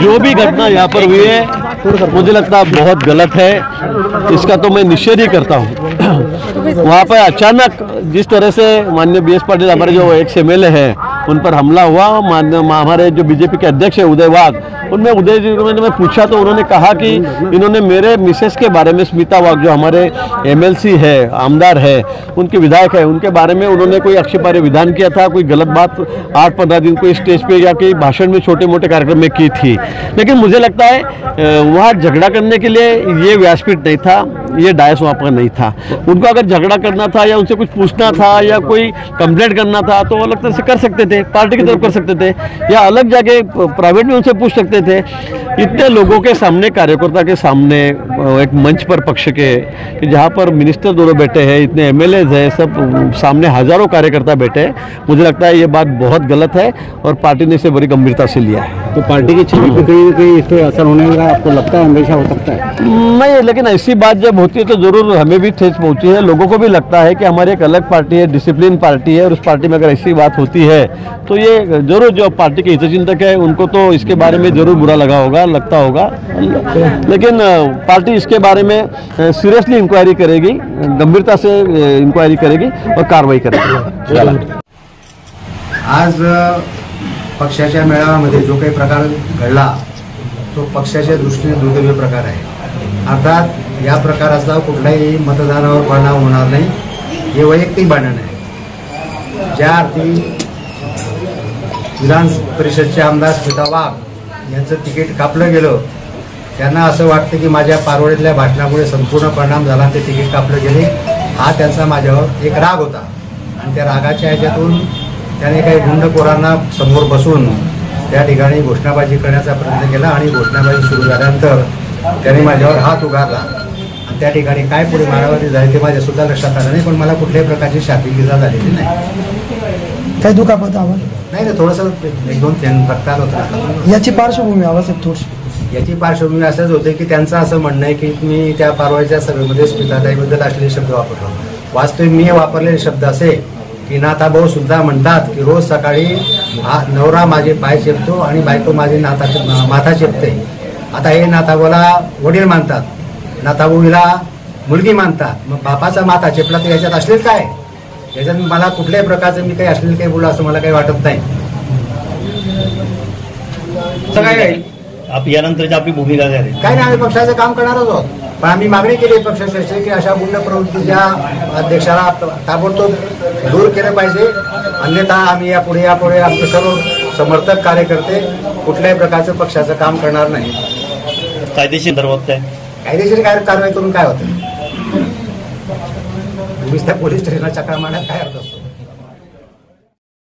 जो भी घटना यहाँ पर हुई है, मुझे लगता है बहुत गलत है। इसका तो मैं निषेध ही करता हूँ। वहाँ पर अचानक जिस तरह से माननीय बी एस पाटिल हमारे जो एक्स एम हैं, उन पर हमला हुआ। हमारे जो बीजेपी के अध्यक्ष है उदय वाघ उनमें उदय जी मैंने पूछा तो उन्होंने कहा कि इन्होंने मेरे मिसेस के बारे में स्मिता वाघ, जो हमारे एमएलसी है, आमदार है, उनके विधायक है, उनके बारे में उन्होंने कोई आक्षेपार्ह विधान किया था, कोई गलत बात आठ पंद्रह दिन कोई स्टेज पर या कहीं भाषण में छोटे मोटे कार्यक्रम में की थी। लेकिन मुझे लगता है वहाँ झगड़ा करने के लिए ये व्यासपीठ नहीं था, ये डायस वहाँ पर नहीं था। उनको अगर झगड़ा करना था या उनसे कुछ पूछना था या कोई कंप्लेंट करना था तो अलग तरह से कर सकते थे, पार्टी की तरफ़ कर सकते थे, या अलग जाके प्राइवेट में उनसे पूछ सकते थे। इतने लोगों के सामने कार्यकर्ता के सामने एक मंच पर पक्ष के कि जहाँ पर मिनिस्टर दोनों बैठे हैं इतने एम हैं सब सामने हज़ारों कार्यकर्ता बैठे हैं। मुझे लगता है ये बात बहुत गलत है और पार्टी ने इसे बड़ी गंभीरता से लिया है। तो पार्टी की छवि पे कहीं ना कहीं इस पर असर होने का आपको लगता है हमेशा हो सकता है? नहीं लेकिन ऐसी बात जब होती है तो ज़रूर हमें भी ठेस पहुँची है। लोगों को भी लगता है कि हमारी एक अलग पार्टी है डिसिप्लिन पार्टी है और उस पार्टी में अगर ऐसी बात होती है तो ये ज़रूर जो पार्टी के हितचिंतक है उनको तो इसके बारे में ज़रूर बुरा लगा होगा, लगता होगा। लेकिन पार्टी इसके बारे में सीरियसली इंक्वायरी करेगी, गंभीरता से इंक्वायरी करेगी और कार्रवाई करेगी। आज पक्षाच्या मेळाव्यामध्ये जो काही प्रकार घडला तो पक्षाच्या दृष्टीने दुर्दैवी प्रकार आहे. अर्थात, या प्रकाराचा कुठल्याही मतदानावर परिणाम होणार नाही. हे वैयक्तिक भांडण आहे. ज्या अर्थी विधान परिषदचे आमदार स्मिता वाघ यांचं तिकीट कापलं गेलं त्यांना असं वाटतं की माझ्या पारवडीतल्या भाषणामुळे संपूर्ण परिणाम झाला ते तिकीट कापलं गेले. हा त्यांचा माझ्यावर एक राग होता. आणि त्या रागाच्या ह्याच्यातून त्याने काही गुंडखोरांना समोर बसून त्या ठिकाणी घोषणाबाजी करण्याचा प्रयत्न केला आणि घोषणाबाजी सुरू झाल्यानंतर त्याने माझ्यावर हात उगारला. आणि त्या ठिकाणी काय पुढे मारामारी झाली ते माझ्यासुद्धा लक्षात आलं नाही पण मला कुठल्याही प्रकारची शाब्दिक इजा झालेली नाही. काही दुखापत आवाज? नाही नाही थोडंसं एक दोन थेंब रक्त आलं होतं. याची पार्श्वभूमी आवाज थोडीशी. याची पार्श्वभूमी असंच होते की त्यांचं असं म्हणणं आहे की मी त्या पारवाच्या सभेमध्ये स्मिताताईबद्दल असलेले शब्द वापरलो. वास्तविक मी वापरलेले शब्द असे की नाथाभाऊ सुद्धा म्हणतात की रोज सकाळी हा नवरा माझे पाय चेपतो आणि बायको माझे नाथा माथा चेपते. आता हे नाथाभाऊला वडील मानतात. नाथाभाऊला मुलगी मानतात. मग बापाचा माथा चेपला तर याच्यात असलेल काय? याच्यात मला कुठल्याही प्रकारचं मी काही असलेलं काही बोलू असं मला काही वाटत नाही. काय आहे? आप यानंतरची आपली भूमिका काय नाही आम्ही पक्षाचं काम करणारच आहोत. पण आम्ही मागणी केली पक्षाच्या की अशा गुंड प्रवृत्तीच्या अध्यक्षाला ताबडतोब दूर केलं पाहिजे. अन्यथा आम्ही यापुढे यापुढे आमचे सर्व समर्थक कार्यकर्ते कुठल्याही प्रकारचं पक्षाचं काम करणार नाही. कायदेशीर काय कायदेशीर काय कारवाई करून काय होतं नुसत्या पोलीस स्टेशनच्या कामाला काय अर्थ असतो